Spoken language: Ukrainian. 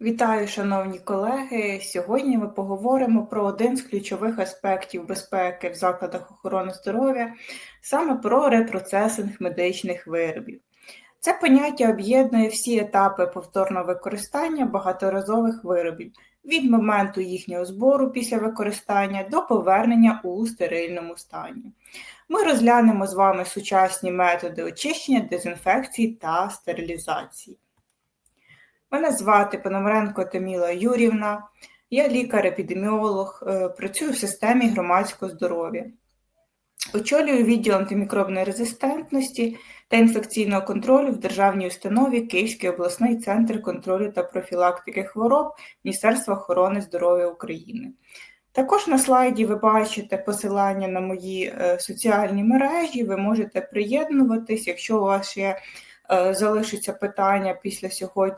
Вітаю, шановні колеги. Сьогодні ми поговоримо про один з ключових аспектів безпеки в закладах охорони здоров'я, саме про репроцесинг медичних виробів. Це поняття об'єднує всі етапи повторного використання багаторазових виробів від моменту їхнього збору після використання до повернення у стерильному стані. Ми розглянемо з вами сучасні методи очищення, дезінфекції та стерилізації. Мене звати Пономаренко Таміла Юрівна, я лікар-епідеміолог, е, працюю в системі громадського здоров'я. Очолюю відділ антимікробної резистентності та інфекційного контролю в державній установі Київський обласний центр контролю та профілактики хвороб Міністерства охорони здоров'я України. Також на слайді ви бачите посилання на мої е, соціальні мережі, ви можете приєднуватись, якщо у вас ще залишиться питання після сьогодні.